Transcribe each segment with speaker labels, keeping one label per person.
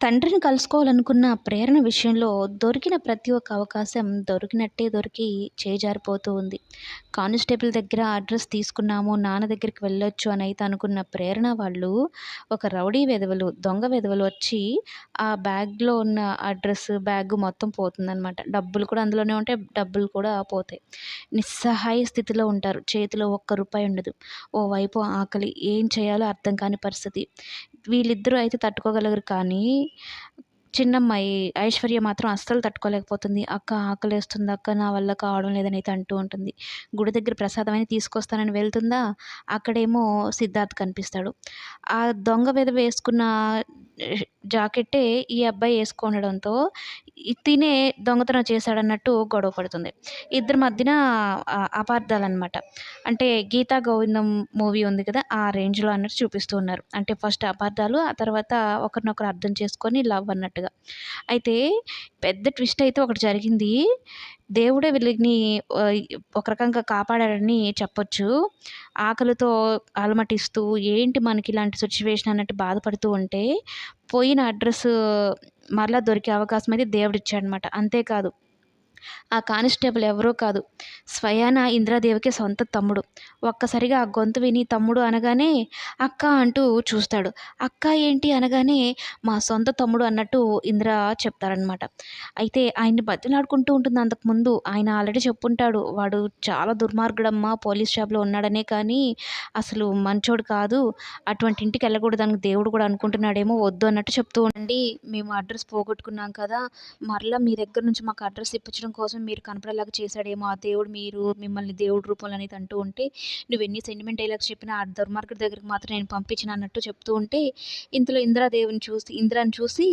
Speaker 1: తండ్రిని కలుసుకోవాలనుకున్న ప్రేరణ విషయంలో దొరికిన ప్రతి ఒక్క అవకాశం దొరికినట్టే దొరికి చేజారిపోతూ ఉంది. కానిస్టేబుల్ దగ్గర అడ్రస్ తీసుకున్నాము నాన్న దగ్గరికి వెళ్ళొచ్చు అని అయితే అనుకున్న ప్రేరణ వాళ్ళు ఒక రౌడీ వెధవలు దొంగ వెధవలు వచ్చి ఆ బ్యాగ్లో ఉన్న అడ్రస్ బ్యాగ్ మొత్తం పోతుందన్నమాట. డబ్బులు కూడా అందులోనే ఉంటాయి డబ్బులు కూడా పోతాయి. నిస్సహాయ స్థితిలో ఉంటారు. చేతిలో ఒక్క రూపాయి ఉండదు. ఓవైపు ఆకలి ఏం చేయాలో అర్థం కాని పరిస్థితి. వీళ్ళిద్దరూ అయితే తట్టుకోగలరు కానీ చిన్నమ్మాయి ఐశ్వర్య మాత్రం అస్సలు తట్టుకోలేకపోతుంది. అక్క ఆకలేస్తుంది. అక్క నా వల్ల కావడం లేదని అయితే అంటూ ఉంటుంది. గుడి దగ్గర ప్రసాదం అని తీసుకొస్తానని వెళ్తుందా? అక్కడేమో సిద్ధార్థ్ కనిపిస్తాడు. ఆ దొంగ మీద వేసుకున్న జాకెట్టే ఈ అబ్బాయి వేసుకుండడంతో తినే దొంగతనం చేశాడన్నట్టు గొడవ పడుతుంది. ఇద్దరి మధ్యన అపార్థాలు అనమాట అంటే గీతా గోవిందం మూవీ ఉంది కదా ఆ రేంజ్లో అన్నట్టు చూపిస్తూ ఉన్నారు. అంటే ఫస్ట్ అపార్థాలు ఆ తర్వాత ఒకరినొకరు అర్థం చేసుకొని లవ్ అన్నట్టుగా. అయితే పెద్ద ట్విస్ట్ అయితే ఒకటి జరిగింది. దేవుడే వీళ్ళని ఒక రకంగా కాపాడాడని చెప్పొచ్చు. ఆకలితో అలమటిస్తూ ఏంటి మనకి ఇలాంటి సిచ్యువేషన్ అన్నట్టు బాధపడుతూ ఉంటే పోయిన అడ్రస్ మరలా దొరికే అవకాశం అయితే దేవుడు ఇచ్చాడనమాట అంతేకాదు ఆ కానిస్టేబుల్ ఎవరో కాదు. స్వయాన ఇంద్రాదేవికి సొంత తమ్ముడు. ఒక్కసారిగా ఆ గొంతు విని తమ్ముడు అనగానే అక్క అంటూ చూస్తాడు. అక్క ఏంటి అనగానే మా సొంత తమ్ముడు అన్నట్టు ఇంద్ర చెప్తారనమాట. అయితే ఆయన్ని బతిలాడుకుంటూ ఉంటుంది అంతకుముందు ఆయన ఆల్రెడీ చెప్పుంటాడు వాడు చాలా దుర్మార్గుడమ్మా పోలీస్ షాప్లో ఉన్నాడనే కానీ అసలు మంచోడు కాదు. అటువంటి ఇంటికి వెళ్ళకూడదు దానికి దేవుడు కూడా అనుకుంటున్నాడేమో వద్దు అన్నట్టు చెప్తూ ఉండండి. మేము అడ్రస్ పోగొట్టుకున్నాం కదా మరలా మీ దగ్గర నుంచి మాకు అడ్రస్ ఇప్పించడం కోసం మీరు కనపడేలాగా చేశాడేమో ఆ దేవుడు మీరు మిమ్మల్ని దేవుడు రూపంలో అనేది అంటూ ఉంటే నువ్వు ఎన్ని సెంటిమెంట్ డైలాగ్స్ చెప్పినా ఆ దుర్మార్గుడి దగ్గరికి మాత్రం నేను పంపించిన అన్నట్టు చెప్తూ ఉంటే ఇంతలో ఇంద్రాదేవిని చూసి ఇంద్రాని చూసి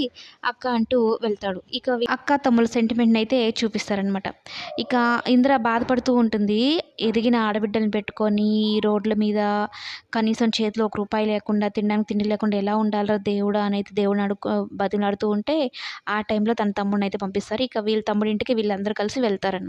Speaker 1: అక్క అంటూ వెళ్తాడు. ఇక అక్క తమ్ముళ్ళ సెంటిమెంట్ని అయితే చూపిస్తారనమాట ఇక ఇంద్ర బాధపడుతూ ఉంటుంది. ఎదిగిన ఆడబిడ్డలను పెట్టుకొని రోడ్ల మీద కనీసం చేతిలో ఒక రూపాయి లేకుండా తినడానికి తిండి లేకుండా ఎలా ఉండాలో దేవుడా అనేది దేవుడిని అడుగు బతిలాడుతూ ఉంటే ఆ టైంలో తన తమ్ముడిని అయితే పంపిస్తారు. ఇక వీళ్ళ తమ్ముడింటికి ఇంటికి అందరు కలిసి వెళ్తారనమాట